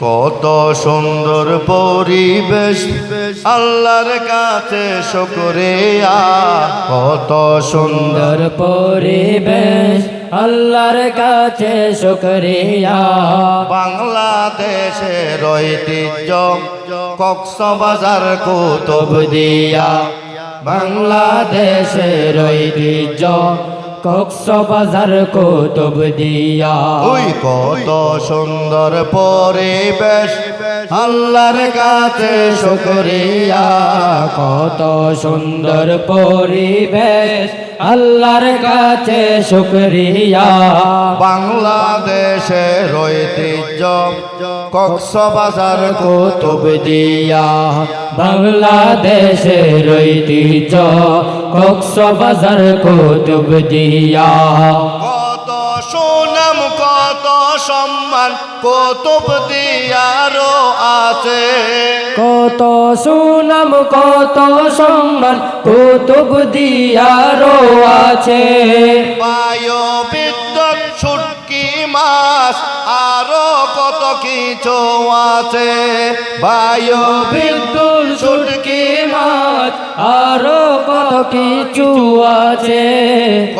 কত সুন্দর পরিবেশ। আল্লাহর কাছে শুকরিয়া। কত সুন্দর পরিবেশ। আল্লাহর কাছে শুকরিয়া। বাংলাদেশের ঐতিহ্য, কক্সবাজার কুতুব দিয়া বাংলাদেশের ঐতিহ্য কক্সবাজার কুতুব দিয়া। ওই কত সুন্দর পরিবেশ আল্লাহর কাছে শুকরিয়া। কত সুন্দর পরিবেশ আল্লাহর কাছে শুকরিয়া। বাংলাদেশের ঐতিহ্য কক্সবাজার কুতুব কুতুব দিয়া। বাংলাদেশের ঐতিহ্য কক্সবাজার কুতুব দিয়া। কত সুনাম কত সম্মান কুতুব দিয়ারও আছে। কত সুনাম কত সম্মান কুতুব দিয়ারও আছে। বায়ু মাছ আরও কত কিছু আছে। বায়ু বিদ্যুৎ ছুটকি মাছ আরও কত কিছু আছে।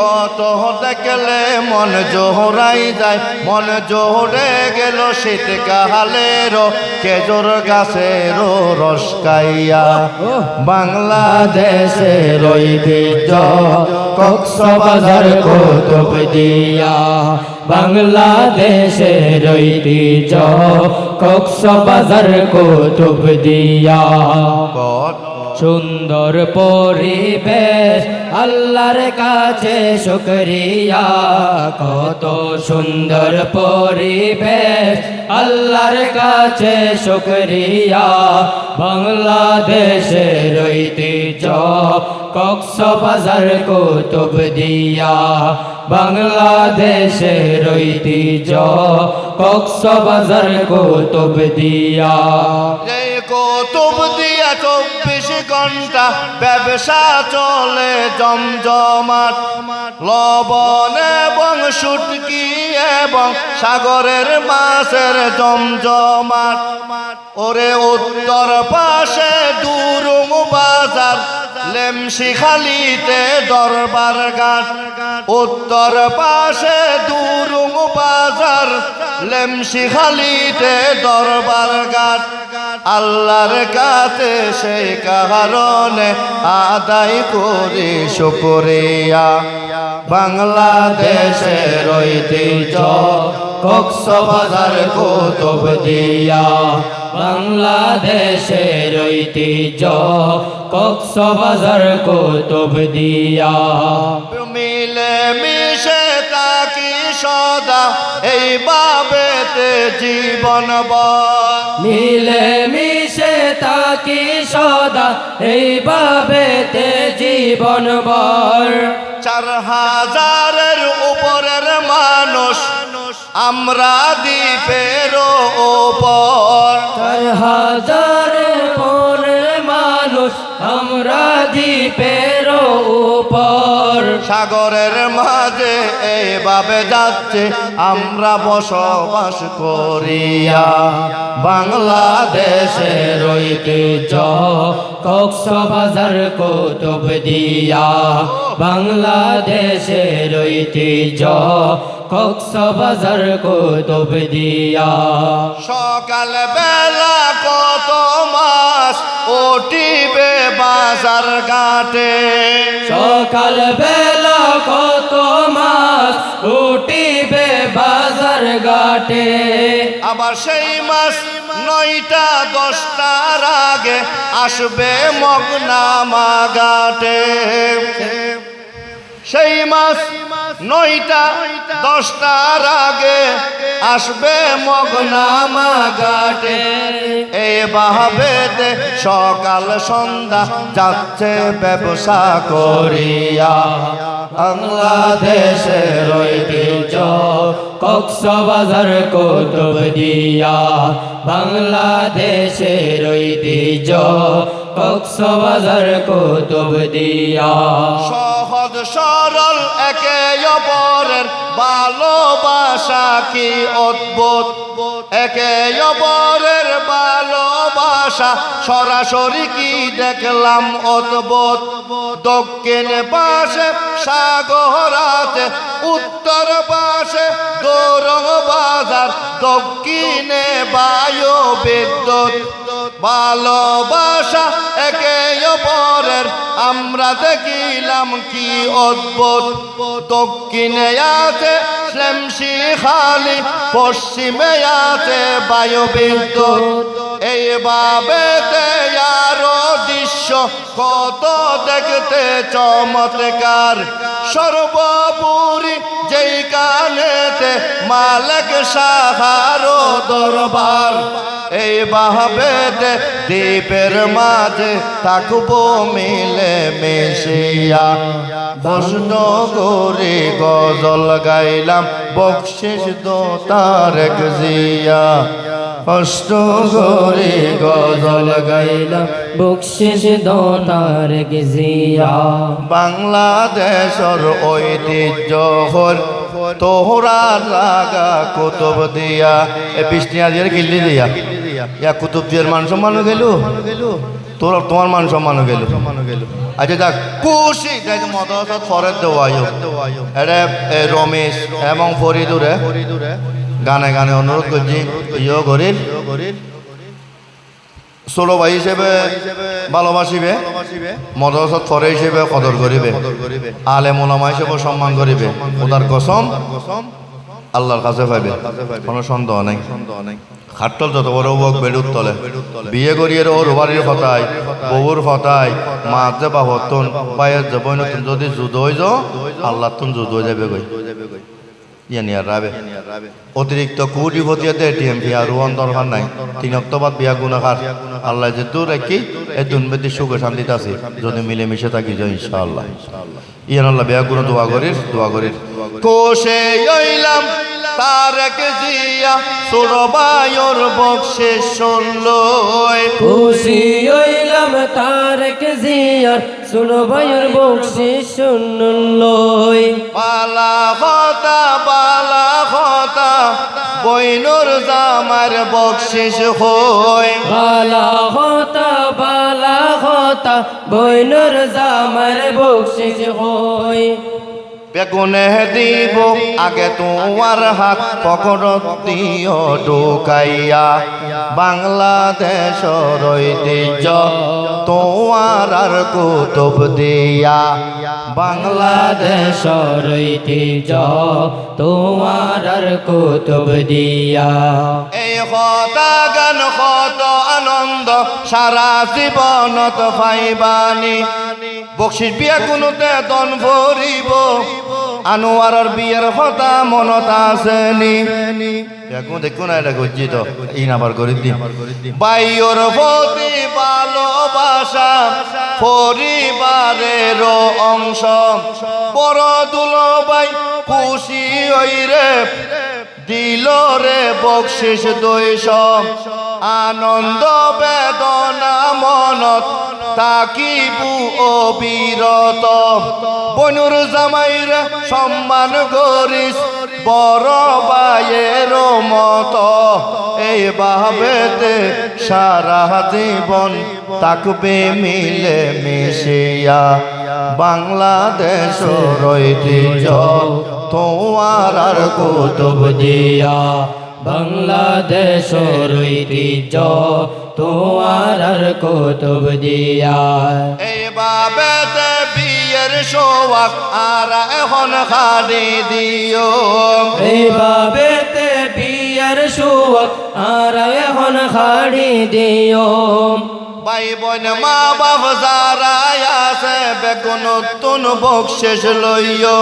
কত দেখলে মন জোহরাই যায় মন জোহরে গেল শীতকালের খেজুর গাছের রস খাইয়া। বাংলাদেশের ঐতিহ্য কক্সবাজার কুতুব দিয়া। বাংলাদেশের ঐতিহ্য কক্সবাজার কুতুব দিয়া। কত সুন্দর পরিবেশ, আল্লাহর কাছে শুকরিয়া। কত সুন্দর পরিবেশ, আল্লাহর কাছে শুকরিয়া। বাংলাদেশের ঐতিহ্য, কক্সবাজার কুতুব দিয়া। বাংলাদেশের ঐতিহ্য, কক্সবাজার কুতুব দিয়া। কৌতুব দিয়া ঘণ্টা ব্যবসা চলে জমজমাট? লবণ এবং সুটকি এবং সাগরের মাছের জমজমাট। ওরে উত্তর পাশে দুরুং বাজার, লেমসি খালিতে দরবার ঘাট। উত্তর পাশে দুরুং বাজার, লেমসি খালিতে দরবার ঘাট। আল্লাহর কাছে সেই কারণে আদায় করি শুকরিয়া। বাংলাদেশের ঐতিহ্য কক্সবাজার কুতুব দিয়া। বাংলাদেশের ঐতিহ্য কক্সবাজার কুতুব দিয়া। মিলে মিশে সদা এই বাবেতে জীবন বল মিলে মিশে তাকি সদা এইভাবেতে জীবন বর চার হাজারের উপরের মানুষ আমরা দ্বীপের ওপর। চার হাজার পরে মানুষ আমরা দ্বীপের উপর সাগরের মাঝে এইভাবে যাচ্ছে, আমরা বসবাস করিয়া। বাংলাদেশের ঐতিহ্য, কক্সবাজার কুতুব দিয়া। বাংলাদেশের ঐতিহ্য, কক্সবাজার কুতুব দিয়া। সকাল বেলা কত মাস ওটিবে বাজার ঘাটে। সকাল বেলা কত মাছ উঠিবে বাজার ঘাটে। আবার সেই মাস নয়টা দশটার আগে আসবে মগনামা ঘাটে। সেই মাস নয়টা, দশটার আগে আসবে মগনামা ঘাটে এভাবে সকাল সন্ধ্যা যাচ্ছে ব্যবসা করিয়া। বাংলাদেশের ঐতিহ্য কক্সবাজার কুতুব দিয়া। বাংলাদেশের ঐতিহ্য কক্সবাজার কুতুব দিয়া। সহজ সরল কি অদ্ভুত। একে অপরের ভালোবাসা সরাসরি কি দেখলাম অদ্ভুত। দক্ষিণ পাশে সাগর আছে উত্তর পাশে গৌরব বাজার দক্ষিণে বায়ু বিদ্যুৎ ভালোবাসা একে অপরের, আমরা দেখিলাম কি অদ্ভুত। দক্ষিণে আছে শ্লেমসি শিখালি পশ্চিমে আছে বিদ্যুৎ এইভাবে দৃশ্য কত দেখতে চমৎকার। সর্বোপরি যেই কানেতে মালিক সাহার দরবার, এই বাহাবেতে দ্বীপের মাঝে থাকব মিলে মিশিয়া। প্রশ্ন করে, গজল গাইলাম, বকশিস দো তারেক জিয়া। কষ্ট করে গজল গাইলাম। বকশিস দো তার গিজিয়া। বাংলাদেশর ঐতিহ্য হল তোহরা লাগা কুতুব দিয়া। এ বিষ্ণিয়া দিয়ে গিল্লি দিয়া। ইয়া কুতুব দিয়ার মান সম্মান গেল তোর তোমার মান সম্মান গেল। আচ্ছা দেখ খুশি। দেখ মদত ফরের দেওয়াইও এটা রমেশ এবং ফরিদুরে ফরিদুরে। গানে গানে অনুরোধ করছি ইয়ে করিল। ষোলো ভাই হিসেবে ভালোবাসিবে মদরসত ফরে হিসেবে কদর করিবে আলে মোলামা হিসেবে সম্মান করিবে। ওদার কসম আল্লাহর কাছে পাইবে। কোনো সন্দেহ নাই। খাট্টল যত বড় হোক, বেড়ুর তলে। বিয়ে করিয়ে ওর বাড়ির ফতায় বউর ফতায় মা যে বাহতন পায়ের যে বই নতুন যদি যুদ্ধ হয়ে যাও আল্লাহ তুন যুদ্ধ হয়ে যাবে গই ইয়ানি রাবে। অতিরিক্ত কুটি ফতিয়াতে এটিএম আর রুয়ান দরকার নাই। তিন অক্টোবর বিয়া গুণাকার আল্লাহ যে দূর রাখি এ দুনবেদি সুখে শান্তিতে আছে। যদি মিলে মিশে থাকি যাই ইনশাআল্লাহ। ইয়ান আল্লাহ বিয়া গুণ দোয়া করির দোয়া করির। কোষে ইলাম তারেক জিয়া। সুরবায়র বক্সে শুনলই। খুশি হইলাম তারেক জিয়ার শুনো ভাইয়ের বকশিস শুনলই পালা হতা পালা হতা বইনুর জামার বকশিস হই। পালা হতা পালা হতা বইনুর জামার বকশিস হই। বেগুনে দিব, আগে তোমার হাত পকড়ত দিও, ঢুকাইয়া। বাংলাদেশর ঐতিহ্য, তোমার আর কুতুব দিয়া। বাংলাদেশ ঐতিহ্য, তোমার আর কুতুব দিয়া। এই হতা গান, হত আনন্দ, সারা জীবনত পাইবানি বকশিস বিয়া কোনোতে দন ভরিব। আনোয়াৰৰ বিয়ার হতা মনত আছেনি দেখো দেখো না এটা করছি তো এই নাম্বার করে দিন। বাইয়র প্রতি ভালোবাসা পরিবারের অংশ। বড় দুলবাই খুশি ওই রে দিল রে বকশিস দৈশ আনন্দ বেদনা মনত তাকিবু অবিরত। বনুর জামাইরে সম্মান করিস, বড় বায়ের মত। এই ভাবেতে সারা জীবন তাকবে মিলে মিশিয়া। বাংলাদেশ ঐতিহ্য তোমার আর কুতুব দিয়া। বাংলাদেশর ঐতিহ্য তোমার আর কুতুব দিয়া এইভাবে বিয়ের সোয়াক আর এখন খালি দিও। এইভাবেতে বিয়ার সুয়াক আর এখন খাড়ি দিও। ভাই বোন মা বাপ যারা আছে বেগুন নতুন বকশেষ লইও।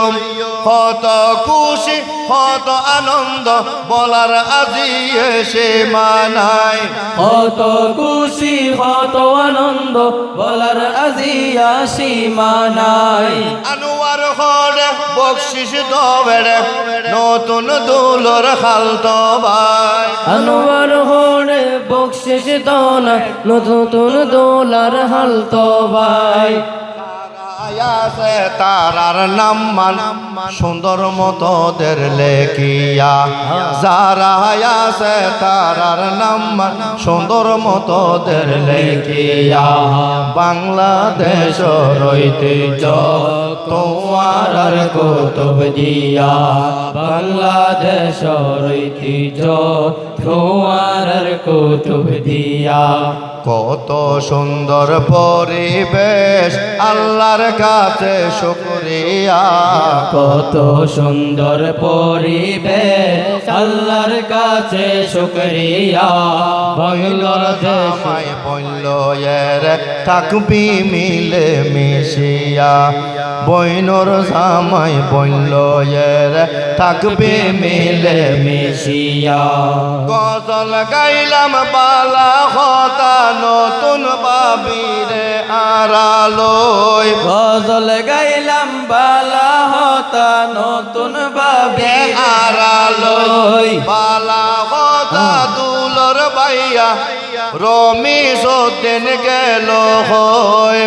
হত খুশি হত আনন্দ বলার আজি এসে মানায়। কত খুশি কত আনন্দ বলার আজি আসি মানাই আনোয়ার হরে বকশিস দবেড়ে নতুন দুলর খালত ভাই আনোয়ার হরে বকশিস দোনা নতুন দোলার হাল ভাই আছে তারার নাম সুন্দর সুন্দর মতদের লেখিয়া। যারা আছে তারার নাম সুন্দর সুন্দর মতদের লেখিয়া। বাংলাদেশ রইতে তোমার কৌতুব দিয়া বাংলাদেশ ঐতিহ্য তোমার কৌতুব দিয়া। কত সুন্দর পরিবেশ আল্লাহর কাছে শুকরিয়া। কত সুন্দর পরিবেশ আল্লাহর কাছে শুকরিয়া। বাংলাদেশ আমায় বলল এর থাকবি মিলে মিশিয়া। বইনর জামাই বলল থাকবি মিলে মিশিয়া। গজল গাইলাম বালা হতা নতুন বাবিরে আড়ালই। গজল গাইলাম বালা হতা নতুন বাবে আড়ালই। বালা হতা দুলর বাইয়া রমি সতেন গেল হয়